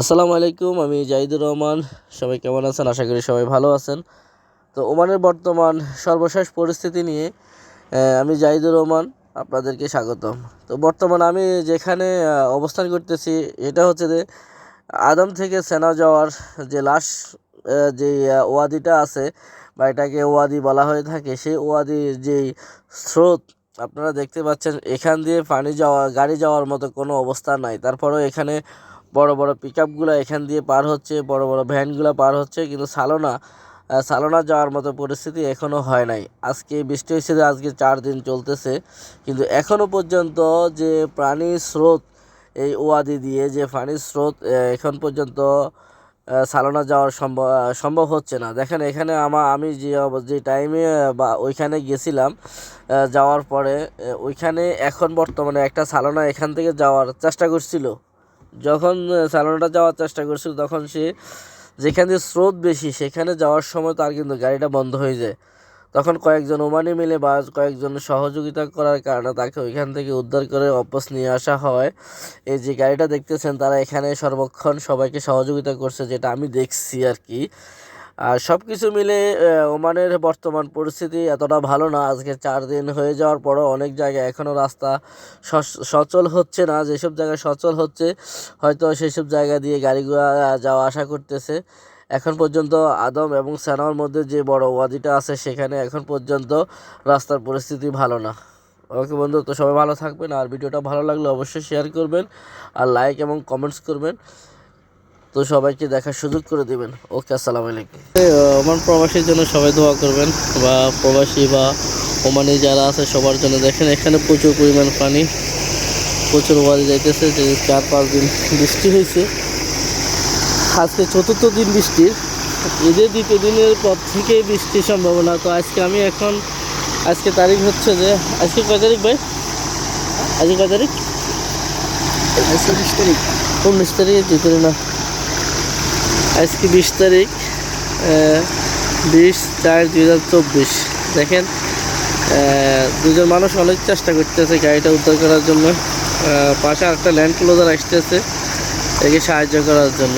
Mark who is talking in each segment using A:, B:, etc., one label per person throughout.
A: আসসালামু আলাইকুম, আমি জাহিদুর রহমান। সবাই কেমন আছেন? আশা করি সবাই ভালো আছেন। তো ওমানের বর্তমান সর্বশেষ পরিস্থিতি নিয়ে আমি জাহিদুর রহমান, আপনাদেরকে স্বাগতম। তো বর্তমান আমি যেখানে অবস্থান করতেছি, এটা হচ্ছে যে, আদম থেকে সেনা যাওয়ার যে লাশ যে ওয়াদিটা আছে, বা এটাকে ওয়াদি বলা হয়ে থাকে, সেই ওয়াদির যেই স্রোত, আপনারা দেখতে পাচ্ছেন, এখান দিয়ে পানি যাওয়া, গাড়ি যাওয়ার মতো কোনো অবস্থা নাই। তারপরেও এখানে বড় বড় পিক আপগুলো এখান দিয়ে পার হচ্ছে, বড় বড় ভ্যানগুলো পার হচ্ছে, কিন্তু সালোনা সালোনা যাওয়ার মতো পরিস্থিতি এখনও হয় নাই। আজকে বৃষ্টি হয়েছে, আজকে চার দিন চলতেছে, কিন্তু এখনও পর্যন্ত যে প্রাণীর স্রোত, এই ওয়াদি দিয়ে যে পানির স্রোত এখন পর্যন্ত সালোনা যাওয়ার সম্ভব সম্ভব হচ্ছে না। দেখেন, এখানে আমার আমি যে যে টাইমে বা ওইখানে গেছিলাম যাওয়ার পরে ওইখানে এখন বর্তমানে একটা সালোনা এখান থেকে যাওয়ার চেষ্টা করছিল। যখন আহ, সালোনাটা যাওয়ার চেষ্টা করছিল তখন সে যেখান যেখানে স্রোত বেশি সেখানে যাওয়ার সময় তার কিন্তু গাড়িটা বন্ধ হয়ে যায়। তখন কয়েকজন ওমানি মিলে বা কয়েকজন সহযোগিতা করার কারণে তাকে ওইখান থেকে উদ্ধার করে অপস নিয়ে আসা হয়। এই যে গাড়িটা দেখতেছেন তারা এখানে সর্বক্ষণ সবাইকে সহযোগিতা করছে যেটা আমি দেখছি আর কি। সব কিছু মিলে ওমানের বর্তমান পরিস্থিতি এতটা ভালো না। আজকে চার দিন হয়ে যাওয়ার পরও অনেক জায়গায় এখনও রাস্তা সচ- সচল হচ্ছে না। যেসব জায়গায় সচল হচ্ছে, হয়তো সেসব জায়গা দিয়ে গাড়িগুলো যাওয়া আসা করতেছে। এখন পর্যন্ত আদম এবং সেনার মধ্যে যে বড় ওয়াদিটা আছে, সেখানে এখন পর্যন্ত রাস্তার পরিস্থিতি ভালো না। ওকে বন্ধু, তো সবাই ভালো থাকবেন। আর ভিডিওটা ভালো লাগলে অবশ্যই শেয়ার করবেন। আর লাইক এবং কমেন্টস করবেন। তো সবাইকে দেখার সুযোগ করে দিবেন। ওকে আসসালামু আলাইকুম। ওমান প্রবাসীর জন্য সবাই দোয়া করবেন বা প্রবাসী বা ওমানি যারা আছে সবার জন্য। দেখেন এখানে প্রচুর পরিমাণ পানি প্রচুর ওয়ারি যাইতেছে যে চার পাঁচ দিন বৃষ্টি হয়েছে। আজকে চতুর্থ দিন বৃষ্টির। ঈদের দ্বিতীয় দিনের পর থেকে বৃষ্টির সম্ভাবনা। তো আজকে আমি এখন আজকে তারিখ হচ্ছে যে আজকে কয় তারিখ ভাই? আজকে কয় তারিখ?
B: আজকে বিশ তারিখ।
A: উনিশ তারিখে না আজকে বিশ তারিখ বিশ চার দুই হাজার চব্বিশ। দেখেন দুজন মানুষ অনেক চেষ্টা করতেছে গাড়িটা উদ্ধার করার জন্য। পাশে আরেকটা ল্যান্ড ক্লোজার আসতেছে, একে সাহায্য করার জন্য।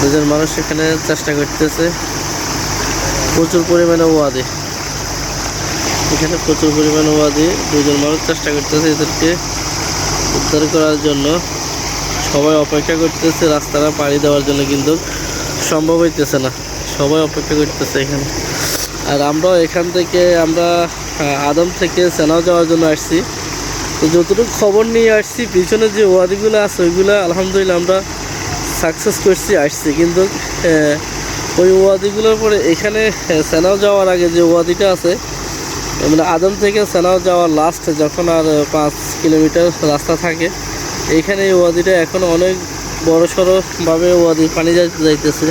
A: দুজন মানুষ এখানে চেষ্টা করতেছে। প্রচুর পরিমাণে ওয়াদে এখানে প্রচুর পরিমাণে ওয়াদে দুজন মানুষ চেষ্টা করতেছে এদেরকে উদ্ধার করার জন্য। সবাই অপেক্ষা করতেছে রাস্তাটা পাড়ি দেওয়ার জন্য, কিন্তু সম্ভব হইতেছে না। সবাই অপেক্ষা করতেছে এখানে। আর আমরাও এখান থেকে, আমরা আদম থেকে সেনাও যাওয়ার জন্য আসছি। তো যতটুকু খবর নিয়ে আসছি, পিছনে যে ওয়াদিগুলো আছে, ওইগুলো আলহামদুলিল্লাহ আমরা সাকসেস করছি, আসছি। কিন্তু ওই ওয়াদিগুলোর পরে এখানে সেনাও যাওয়ার আগে যে ওয়াদিটা আছে মানে আদম থেকে সেনাও যাওয়ার লাস্ট যখন আর পাঁচ কিলোমিটার রাস্তা থাকে এইখানে এই ওয়াদিটা এখন অনেক বড় সড়োভাবে ওয়াদি পানি যাই- যাইতেছে।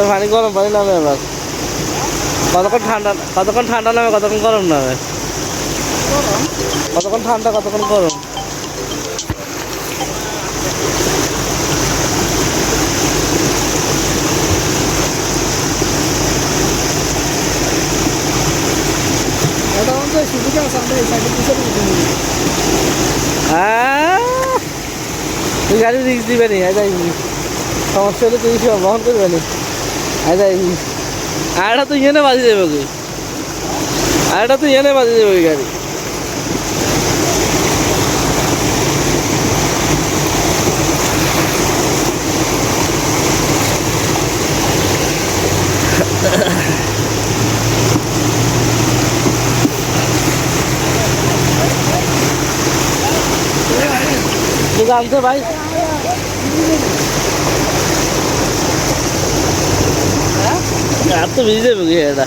A: এবার পানি গরম, পানি নামে এবার কতক্ষণ ঠান্ডা কতক্ষণ ঠান্ডা নামে, কতক্ষণ গরম নামে? কতক্ষণ ঠান্ডা, কতক্ষণ গরম? আহ! তুই গাড়ি রিক্স দিবে নি সমস্যা হলে তুই বহন করবে নি। আচ্ছা আরেকটা তুই এনে বাজি দেবে কি? আরেকটা তো এনে বাজি দেবে ওই গাড়ি। জানতে ভাই আর তো ভিজে যাবে এটা